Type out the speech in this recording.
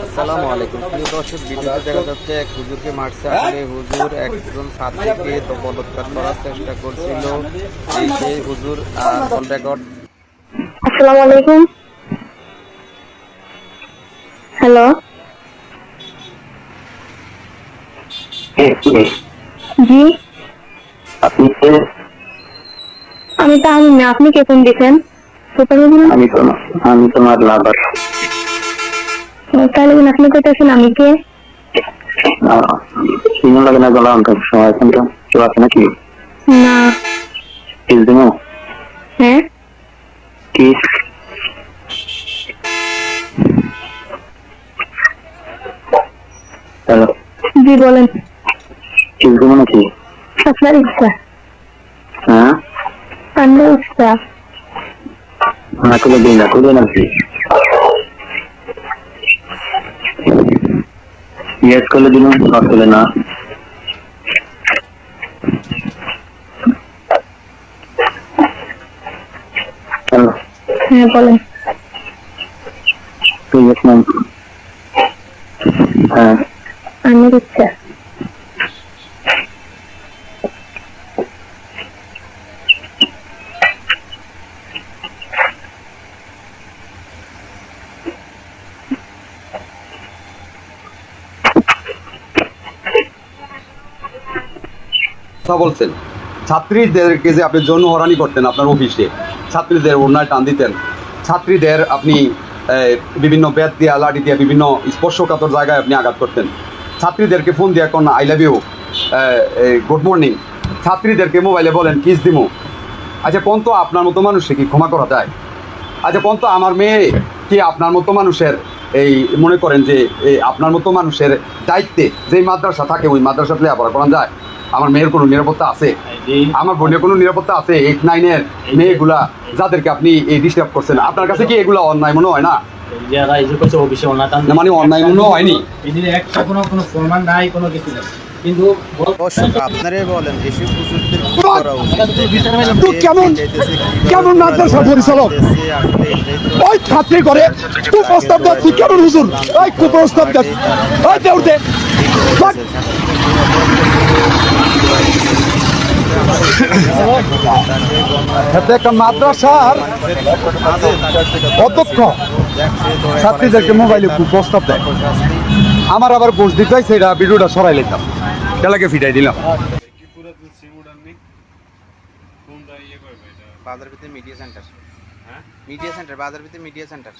আসসালামু আলাইকুম। প্রিয় দর্শক ভিডিওতে দেখা যাচ্ছে এক হুজুরকে মারছে। আসলে হুজুর একজন ছাত্রীকে তো বলৎকার করার চেষ্টা করছিল। সেই হুজুর কল রেকর্ড আসসালামু আলাইকুম। হ্যালো। জি। আপনি কে? আমি না। আপনি কে ফোন দিয়েছেন? আমি তো আমি তোমার লাভার তাহলে আপনি কইতেছেন আমি কে? তিন লাগে না গলা অন্তর সময় এখন তো কেউ আছে নাকি? না। কিস দিমো? হ্যাঁ? কিস? হ্যালো। জি বলেন। কিস দিমো নাকি? আপনার ইচ্ছা। হ্যাঁ? আপনার ইচ্ছা। না তুলে দিই না তুলে না ইয়েস করলে দিলাম নট করলে না। হ্যাঁ বলেন। হ্যাঁ। আমি ইচ্ছা। কথা বলছেন। ছাত্রীদেরকে যে আপনি যৌন হরানি করতেন আপনার অফিসে, ছাত্রীদের ওড়নায় টান দিতেন। ছাত্রীদের আপনি বিভিন্ন ব্যাট দিয়ে, লাঠি দিয়া, বিভিন্ন স্পর্শকাতর জায়গায় আপনি আঘাত করতেন। ছাত্রীদেরকে ফোন দিয়ে এখন I love you good morning. ছাত্রীদেরকে মোবাইলে বলেন, কিস দিমু? আচ্ছা কোন তো আপনার মতো মানুষকে কি ক্ষমা করা যায়? আচ্ছা কোন তো আমার মেয়ে কি আপনার মতো মানুষের এই মনে করেন যে আপনার মতো মানুষের দায়িত্বে যেই মাদ্রাসা থাকে, ওই মাদ্রাসাতে লেখাপড়া করা যায়? আমার মেয়ের কোনো নিরাপত্তা আছে? আমার বোনের কোনো নিরাপত্তা আছে? এইট নাইনের মেয়েগুলা যাদেরকে আপনি এই ডিস্টার্ব করছেন আপনার কাছে কি এগুলো অন্যায় মনে হয় না? যারা এই যে করছে অফিসে অনাটান না মানে অন্যায় মনে হয়নি। একটা কোনো কোনো প্রমাণ নাই কোনো কিছু নাই। কিন্তু আপনারাই বলেন এসব হুজুরদের করা উচিত? কেমন কেমন মাদ্রাসা পরিচালক? ওই ছাত্রী করে তুই প্রস্তাব দেয় তুই কেমন হুজুর? ওই কুপ্রস্তাব দেয় ওই দেউর দে। হাতে একটা মাদ্রাসার অধ্যক্ষ। ছাত্রীদেরকে মোবাইলে খুব প্রস্তাব দেয়। আমার আবার ঘুষ দিতে হয় সেটা ভিডিওটা সরাই লিখলাম তেলাকে ফিটাই দিলাম। বাজার ভিতরে মিডিয়া সেন্টার হ্যাঁ? মিডিয়া সেন্টার বাজার ভিতরে মিডিয়া সেন্টার